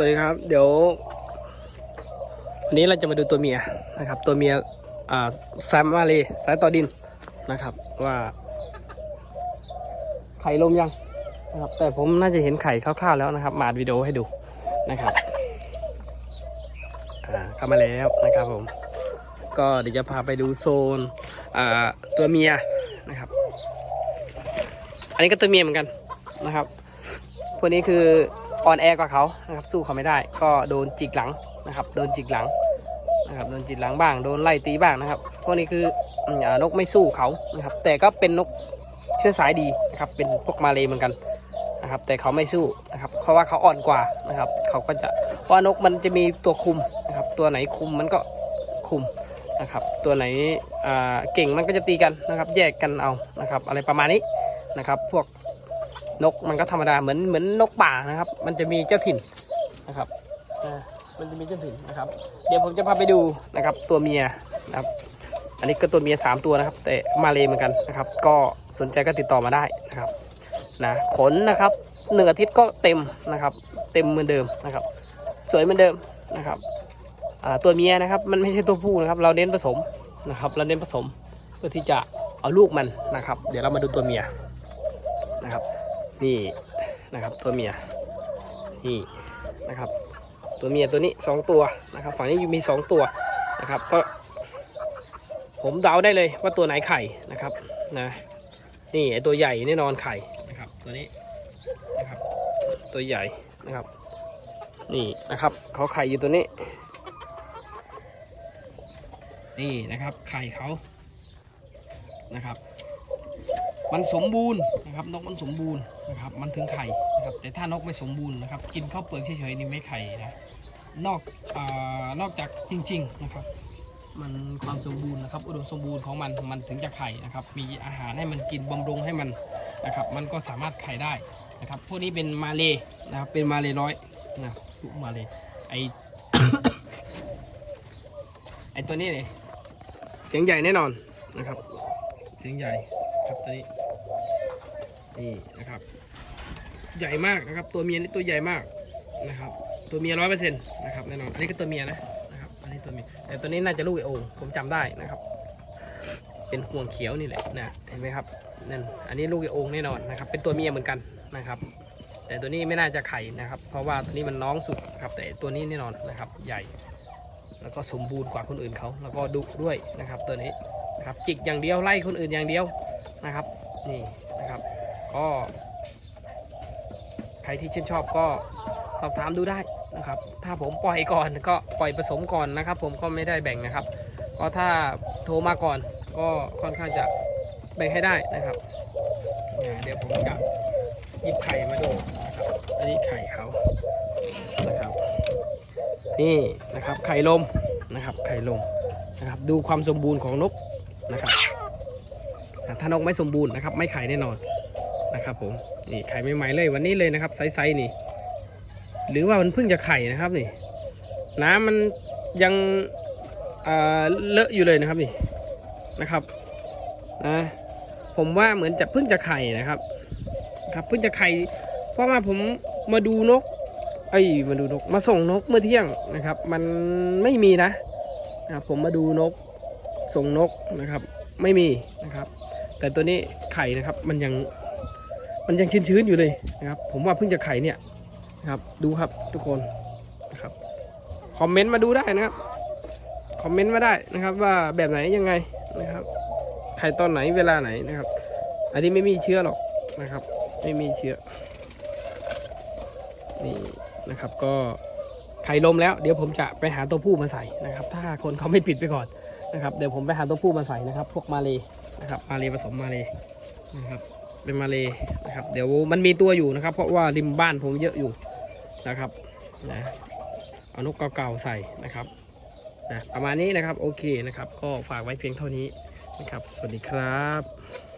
วัสดีครับ เดี๋ยว วันนี้เราจะมาดูตัวเมียนะครับ ตัวเมียอ่าแซมมาเลยสายต่อดินนะครับ ว่า ไข่ลมยังนะครับ แต่ผมน่าจะเห็นไข่คร่าวๆแล้วนะครับ มาดวิดีโอให้ดูนะครับอ่าเข้ามาแล้วนะครับผม ก็เดี๋ยวจะพาไปดูโซนอ่าตัวเมียนะครับ อันนี้ก็ตัวเมียเหมือนกันนะครับพวกนี้คือ อ่อนแอกว่าเขานะครับสู้เขาไม่ได้ ก็โดนจิกหลังนะครับ โดนจิกหลังนะครับโดนจิกหลังบ้างโดนไล่ตีบ้างนะครับพวกนี้คือนกไม่สู้เขานะครับ แต่ก็เป็นนกเชื้อสายดีนะครับเป็นพวกมาเลเหมือนกันนะครับแต่เขาไม่สู้นะครับเพราะว่าเขาอ่อนกว่านะครับเขาก็จะเพราะนกมันจะมีตัวคุมนะครับตัวไหนคุมมันก็คุมนะครับตัวไหนเก่งมันก็จะตีกันนะครับแยกกันเอานะครับอะไรประมาณนี้นะครับพวก นกมันก็ธรรมดาเหมือนเหมือนนกป่านะครับ มันจะมีเจ้าถิ่นนะครับอ่ามันจะมีเจ้าถิ่นนะครับ เดี๋ยวผมจะพาไปดูนะครับ ตัวเมียนะครับ อันนี้ก็ตัวเมียสามตัวนะครับ แต่มาเลยเหมือนกันนะครับ ก็สนใจก็ติดต่อมาได้นะครับนะขนนะครับหนึ่งอาทิตย์ก็เต็มนะครับ เต็มเหมือนเดิมนะครับ สวยเหมือนเดิมนะครับอ่าตัวเมียนะครับมันไม่ใช่ตัวผู้นะครับ เราเน้นผสมนะครับ เราเน้นผสมเพื่อที่จะเอาลูกมันนะครับ เดี๋ยวเรามาดูตัวเมียนะครับ นี่นะครับตัวเมียนี่นะครับ ตัวเมียตัวนี้สองตัวนะครับ ฝั่งนี้อยู่มีสองตัวนะครับก็ผมเดาได้เลยว่าตัวไหนไข่นะครับนะนี่ไอตัวใหญ่แน่นอนไข่นะครับ ตัวนี้นะครับ ตัวใหญ่นะครับ นี่นะครับเขาไข่อยู่ตัวนี้ นี่นะครับไข่เขานะครับ มันสมบูรณ์นะครับนกมันสมบูรณ์นะครับมันถึงไข่นะครับแต่ถ้านกไม่สมบูรณ์นะครับกินข้าวเปลือกเฉยๆนี่ไม่ไข่นะนอกอนอกจากจริงๆนะครับมันความสมบูรณ์นะครับอุดมสมบูรณ์ของมันมันถึงจะไข่นะครับมีอาหารให้มันกินบำรุงให้มันนะครับมันก็สามารถไข่ได้นะครับพวกนี้เป็นมาเลนะครับเป็นมาเลร้อยนะลูกมาเลไอไอตัวนี้เลยเสียงใหญ่แน่นอนนะครับ เสียงใหญ่ครับตัวนี้ นี่นะครับ ใหญ่มากนะครับ ตัวเมียนี่ตัวใหญ่มากนะครับ ตัวเมียร้อยเปอร์เซ็นต์นะครับแน่นอนอันนี้ก็ตัวเมียนะนะครับอันนี้ตัวเมียแต่ตัวนี้น่าจะลูกไอโองผมจำได้นะครับ เป็นห่วงเขียวนี่แหละนะเห็นไหมครับนั่นอันนี้ลูกไอโองแน่นอนนะครับ เป็นตัวเมียเหมือนกันนะครับ แต่ตัวนี้ไม่น่าจะไข่นะครับ เพราะว่าตัวนี้มันน้องสุดครับ แต่ตัวนี้แน่นอนนะครับ ใหญ่ แล้วก็สมบูรณ์กว่าคนอื่นเขาแล้วก็ดุด้วยนะครับ ตัวนี้นะครับจิกอย่างเดียวไล่คนอื่นอย่างเดียวนะครับ นี่นะครับ ก็ใครที่ชื่นชอบก็สอบถามดูได้นะครับ ถ้าผมปล่อยก่อนก็ปล่อยผสมก่อนนะครับ ผมก็ไม่ได้แบ่งนะครับ ก็ถ้าโทรมาก่อนก็ค่อนข้างจะแบ่งให้ได้นะครับ เดี๋ยวผมจะหยิบไข่มาดูนะครับอันนี้ไข่เขานะครับ นี่นะครับไข่ลมนะครับ ไข่ลมนะครับ ดูความสมบูรณ์ของนกนะครับถ้านกไม่สมบูรณ์นะครับ ไม่ไข่แน่นอน นะครับผมนี่ไข่ใหม่ๆเลยวันนี้เลยนะครับไซส์นี่ หรือว่ามันเพิ่งจะไข่นะครับนี่ น้ำมันยังเลอะอยู่เลยนะครับนี่นะครับนะผมว่าเหมือนจะเพิ่งจะไข่นะครับ ครับเพิ่งจะไข่เพราะว่าผมมาดูนกไอ้ยมาดูนกมาส่งนกเมื่อเที่ยงนะครับ มันไม่มีนะนะผมมาดูนกส่งนกนะครับ ไม่มีนะครับ แต่ตัวนี้ไข่นะครับมันยัง มันยังชื้นๆอยู่เลยนะครับ ผมว่าเพิ่งจะไข่เนี่ยนะครับดูครับทุกคนนะครับคอมเมนต์มาดูได้นะครับคอมเมนต์มาได้นะครับ ว่าแบบไหนยังไงนะครับไข่ตอนไหนเวลาไหนนะครับ อันนี้ไม่มีเชื้อหรอกนะครับ ไม่มีเชื้อนี่นะครับก็ไข่ลมแล้วเดี๋ยวผมจะไปหาตัวผู้มาใส่นะครับ ถ้าคนเขาไม่ปิดไปก่อนนะครับ เดี๋ยวผมไปหาตัวผู้มาใส่นะครับ พวกมาเลยนะครับ มาเลยผสมมาเลยนะครับ เป็นมาเลยนะครับ เดี๋ยวมันมีตัวอยู่นะครับ เพราะว่าริมบ้านผมเยอะอยู่นะครับนะเอานกเก่าๆใส่นะครับนะประมาณนี้นะครับโอเคนะครับ ก็ฝากไว้เพียงเท่านี้นะครับ สวัสดีครับ